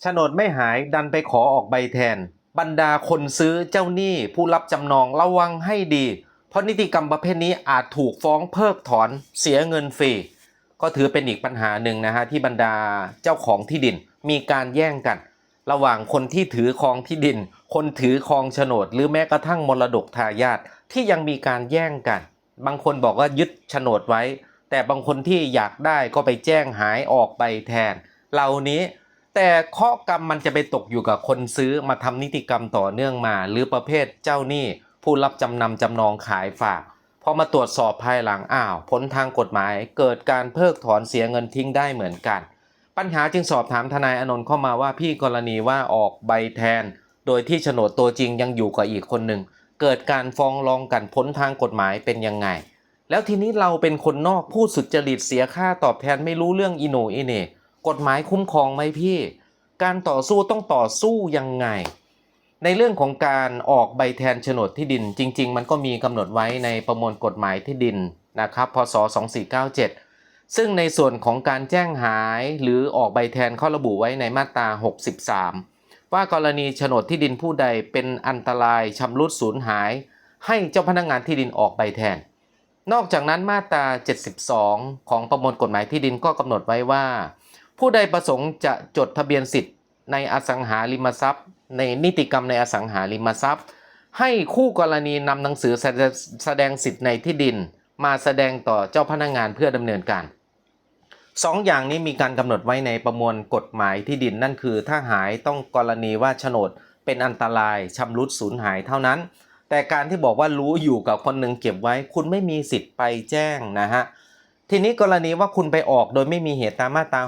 โฉนดไม่หายดันไปขอออกใบแทน บรรดาคนซื้อเจ้าหนี้ผู้รับจำนองระวังให้ดี เพราะนิติกรรมประเภทนี้อาจถูกฟ้องเพิกถอนเสียเงินฟรีก็ถือเป็นอีกปัญหาหนึ่งนะฮะที่บรรดาเจ้าของที่ดินมีการแย่งกัน ระหว่างคนที่ถือครองที่ดิน คนถือครองโฉนด หรือแม้กระทั่งมรดกทายาทที่ยังมีการแย่งกัน บางคนบอกว่ายึดโฉนดไว้ แต่บางคนที่อยากได้ก็ไปแจ้งหายออกไปแทน เหล่านี้ แต่เคราะกรรมมันจะไปตกอยู่กับคนซื้อมาทำนิติกรรมต่อเนื่องมา หรือประเภทเจ้าหนี้ผู้รับจำนำจำนองขายฝากพอมาตรวจสอบภายหลังอ้าวผลทางกฎหมายเกิดการเพิกถอนเสียเงินทิ้งได้เหมือนกัน ปัญหาจึงสอบถามทนายอนนท์เข้ามาว่าพี่กรณีว่าออกใบแทน โดยที่โฉนดตัวจริงยังอยู่กับอีกคนหนึ่งเกิดการฟ้องร้องกันพ้นทางกฎหมายเป็นยังไง แล้วทีนี้เราเป็นคนนอกผู้สุจริตเสียค่าตอบแทนไม่รู้เรื่องอีโนอีเน่ กฎหมายคุ้มครองไหมพี่ การต่อสู้ต้องต่อสู้ยังไง ในเรื่องของการออกใบแทนโฉนดที่ดิน จริง ๆ มันก็มีกำหนดไว้ในประมวลกฎหมายที่ดินนะครับพศ 2497 ซึ่งในส่วนของการแจ้งหายหรือออกใบแทนเขาระบุไว้ในมาตรา 63 ว่ากรณีโฉนดที่ดินผู้ใดเป็นอันตรายชำรุดสูญหาย ให้เจ้าพนักงานที่ดินออกใบแทน นอกจากนั้นมาตรา 72 ของประมวลกฎหมายที่ดินก็กำหนดไว้ว่า ผู้ใดประสงค์จะจดทะเบียนสิทธิ์ในอสังหาริมทรัพย์ ในนิติกรรมในอสังหาริมทรัพย์ ให้คู่กรณีนำหนังสือแสดงสิทธิ์ในที่ดิน มาแสดงต่อเจ้าพนักงานเพื่อดำเนินการสองอย่างนี้มีการกำหนดไว้ในประมวลกฎหมายที่ดินนั่นคือ ถ้าหายต้องกรณีว่าโฉนดเป็นอันตรายชำรุดสูญหายเท่านั้น แต่การที่บอกว่ารู้อยู่กับคนหนึ่งเก็บไว้ คุณไม่มีสิทธิ์ไปแจ้งนะฮะ ทีนี้กรณีว่าคุณไปออกโดยไม่มีเหตุตามมาตรา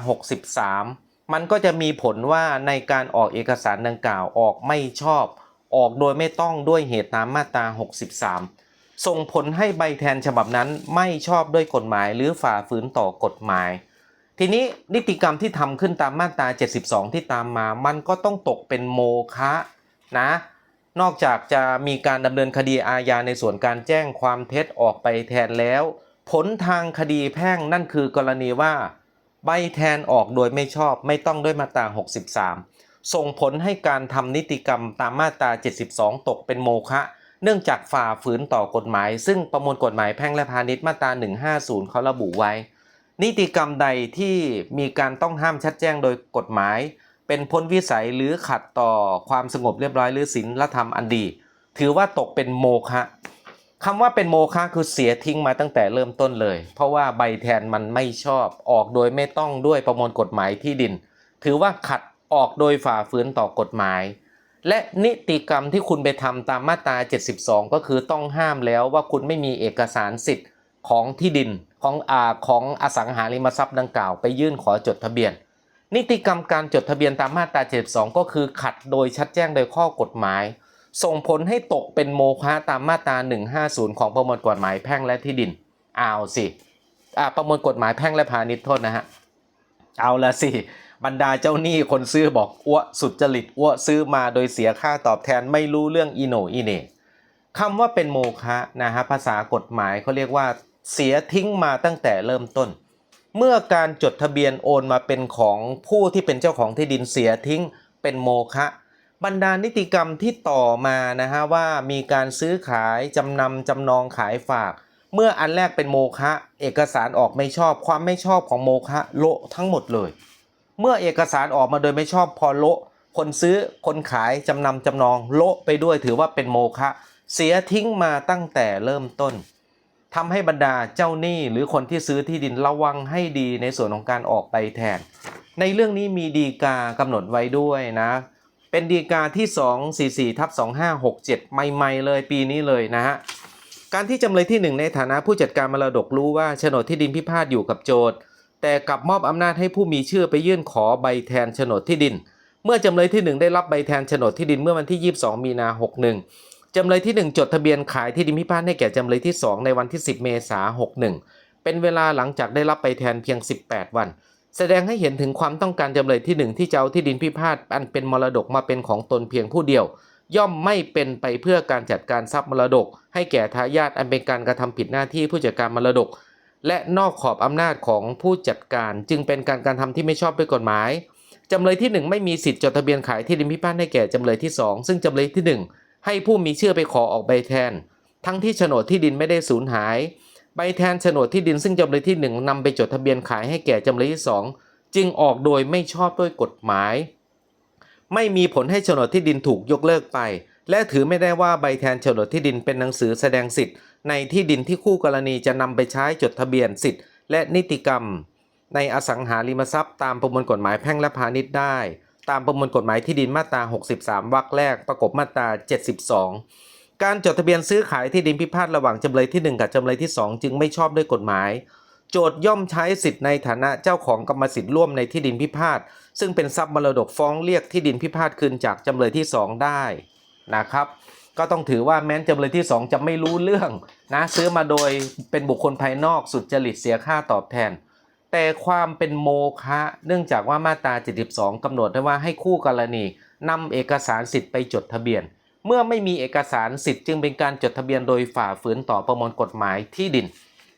63 มันก็จะมีผลว่าในการออกเอกสารดังกล่าวออกไม่ชอบ ออกโดยไม่ต้องด้วยเหตุตามมาตรา 63 ส่งผลให้ใบแทนฉบับนั้นไม่ชอบด้วยกฎหมาย หรือฝ่าฝืนต่อกฎหมาย ทีนี้นิติกรรมที่ทำขึ้นตามมาตรา 72 ที่ตามมา มันก็ต้องตกเป็นโมฆะนะนอกจากจะมีการดำเนินคดีอาญาในส่วนการแจ้งความเท็จออกไปแทนแล้ว ผลทางคดีแพ่งนั่นคือกรณีว่า ใบแทนออกโดยไม่ชอบไม่ต้องด้วยมาตรา 63 ส่งผลให้การทำนิติกรรมตามมาตรา 72 ตกเป็นโมฆะเนื่องจากฝ่าฝืนต่อกฎหมาย ซึ่งประมวลกฎหมายแพ่งและพาณิชย์มาตรา 150 เขาระบุไว้ นิติกรรมใดที่มีการต้องห้ามชัดแจ้งโดยกฎหมาย เป็นพ้นวิสัยหรือขัดต่อความสงบเรียบร้อยหรือศีลธรรมอันดี ถือว่าตกเป็นโมฆะ คำว่าเป็นโมฆะคือเสียทิ้งมาตั้งแต่เริ่มต้นเลย เพราะว่าใบแทนมันไม่ชอบออกโดยไม่ต้องด้วยประมวลกฎหมายที่ดิน ถือว่าขัดออกโดยฝ่าฝืนต่อกฎหมาย และนิติกรรมที่คุณไปทำตามมาตรา 72 ก็คือต้องห้ามแล้วว่าคุณไม่มีเอกสารสิทธิ์ของที่ดินของอาของอสังหาริมทรัพย์ดังกล่าวไปยื่นขอจดทะเบียน นิติกรรมการจดทะเบียนตามมาตรา 72 ก็คือขัดโดยชัดแจ้งโดยข้อกฎหมาย ส่งผลให้ตกเป็นโมฆะตามมาตรา 150 ของประมวลกฎหมายแพ่งและที่ดิน เอาสิอ่าประมวลกฎหมายแพ่งและพาณิชย์โทษนะฮะ เอาละสิ บรรดาเจ้าหนี้คนซื้อบอกอ้วสุดจริตอ้วซื้อมาโดยเสียค่าตอบแทนไม่รู้เรื่องอีโนอีเน่คำว่าเป็นโมฆะนะฮะภาษากฎหมายเขาเรียกว่าเสียทิ้งมาตั้งแต่เริ่มต้น เมื่อการจดทะเบียนโอนมาเป็นของผู้ที่เป็นเจ้าของที่ดินเสียทิ้งเป็นโมฆะ บรรดานิติกรรมที่ต่อมานะฮะว่ามีการซื้อขายจำนำจำนองขายฝาก เมื่ออันแรกเป็นโมฆะเอกสารออกไม่ชอบความไม่ชอบของโมฆะโละทั้งหมดเลย เมื่อเอกสารออกมาโดยไม่ชอบพอโละคนซื้อคนขายจำนำจำนองโละไปด้วยถือว่าเป็นโมฆะเสียทิ้งมาตั้งแต่เริ่มต้นทำให้บรรดาเจ้าหนี้หรือคนที่ซื้อที่ดินระวังให้ดีในส่วนของการออกไปแทน ในเรื่องนี้มีดีกากำหนดไว้ด้วยนะ เป็นดีกาที่ 244ทับ2567 ใหม่ ๆ เลยปีนี้เลยนะฮะ การที่จำเลยที่หนึ่งในฐานะผู้จัดการมรดกรู้ว่าโฉนดที่ดินพิพาทอยู่กับโจทย์ แต่กลับมอบอำนาจให้ผู้มีชื่อไปยื่นขอใบแทนโฉนดที่ดิน เมื่อจำเลยที่หนึ่งได้รับใบแทนโฉนดที่ดินเมื่อวันที่ 22 มีนา 61 จำเลยที่ 1 จดทะเบียนขายที่ดินพิพาทให้แก่จำเลยที่ 2 ในวันที่ 10 เมษายน 61 เป็นเวลาหลังจากได้รับใบแทนเพียง 18 วัน แสดงให้เห็นถึงความต้องการจำเลยที่1ที่จะเอาที่ดินพิพาทอันเป็นมรดกมาเป็นของตนเพียงผู้เดียว ย่อมไม่เป็นไปเพื่อการจัดการทรัพย์มรดก ให้แก่ทายาทอันเป็นการกระทำผิดหน้าที่ผู้จัดการมรดก และนอกขอบอำนาจของผู้จัดการจึงเป็นการการทำที่ไม่ชอบด้วยกฎหมายจำเลยที่ 1 ไม่มีสิทธิ์จดทะเบียนขายที่ดินพิพาทให้แก่จำเลยที่ 2 ซึ่งจำเลยที่ 1 ให้ผู้มีชื่อไปขอออกใบแทน ทั้งที่โฉนดที่ดินไม่ได้สูญหาย ใบแทนโฉนดที่ดินซึ่งจำเลยที่ 1นำไปจดทะเบียนขายให้แก่จำเลยที่ 2 จึงออกโดยไม่ชอบด้วยกฎหมาย ไม่มีผลให้โฉนดที่ดินถูกยกเลิกไป และถือไม่ได้ว่าใบแทนโฉนดที่ดินเป็นหนังสือแสดงสิทธิ์ ในที่ดินที่คู่กรณีจะนำไปใช้จดทะเบียนสิทธิ์ และนิติกรรม ในอสังหาริมทรัพย์ ตามประมวลกฎหมายแพ่งและพาณิชย์ได้ ตามประมวลกฎหมายที่ดินมาตรา 63 วรรคแรกประกบมาตรา 72 การจดทะเบียนซื้อขายที่ดินพิพาทระหว่างจำเลยที่ 1 กับจำเลยที่ 2 จึงไม่ชอบด้วยกฎหมาย โจทย่อมใช้สิทธิ์ในฐานะเจ้าของกรรมสิทธิ์ร่วมในที่ดินพิพาทซึ่งเป็นทรัพย์มรดกฟ้องเรียกที่ดินพิพาทคืนจากจำเลยที่ 2 ได้นะครับ ก็ต้องถือว่าแม้นจำเลยที่ 2 จะไม่รู้เรื่องนะซื้อมาโดยเป็นบุคคลภายนอกสุดจริตเสียค่าตอบแทน แต่ความเป็นโมฆะเนื่องจากว่ามาตรา 72กำหนดไว้ว่าให้คู่กรณีนำเอกสารสิทธิ์ไปจดทะเบียน เมื่อไม่มีเอกสารสิทธิ์จึงเป็นการจดทะเบียนโดยฝ่าฝืนต่อประมวลกฎหมายที่ดิน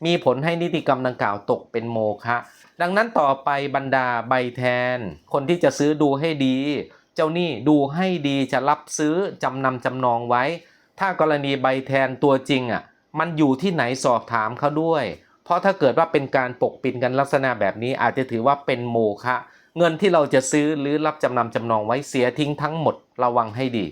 มีผลให้นิติกรรมดังกล่าวตกเป็นโมฆะดังนั้นต่อไปบรรดาใบแทน คนที่จะซื้อดูให้ดี เจ้าหนี้ดูให้ดีจะรับซื้อจำนำจำนองไว้ ถ้ากรณีใบแทนตัวจริงอะมันอยู่ที่ไหนสอบถามเขาด้วย เพราะถ้าเกิดว่าเป็นการปกปิดกันลักษณะแบบนี้อาจจะถือว่าเป็นโมฆะเงินที่เราจะซื้อหรือรับจำนำจำนองไว้เสียทิ้งทั้งหมดระวังให้ดี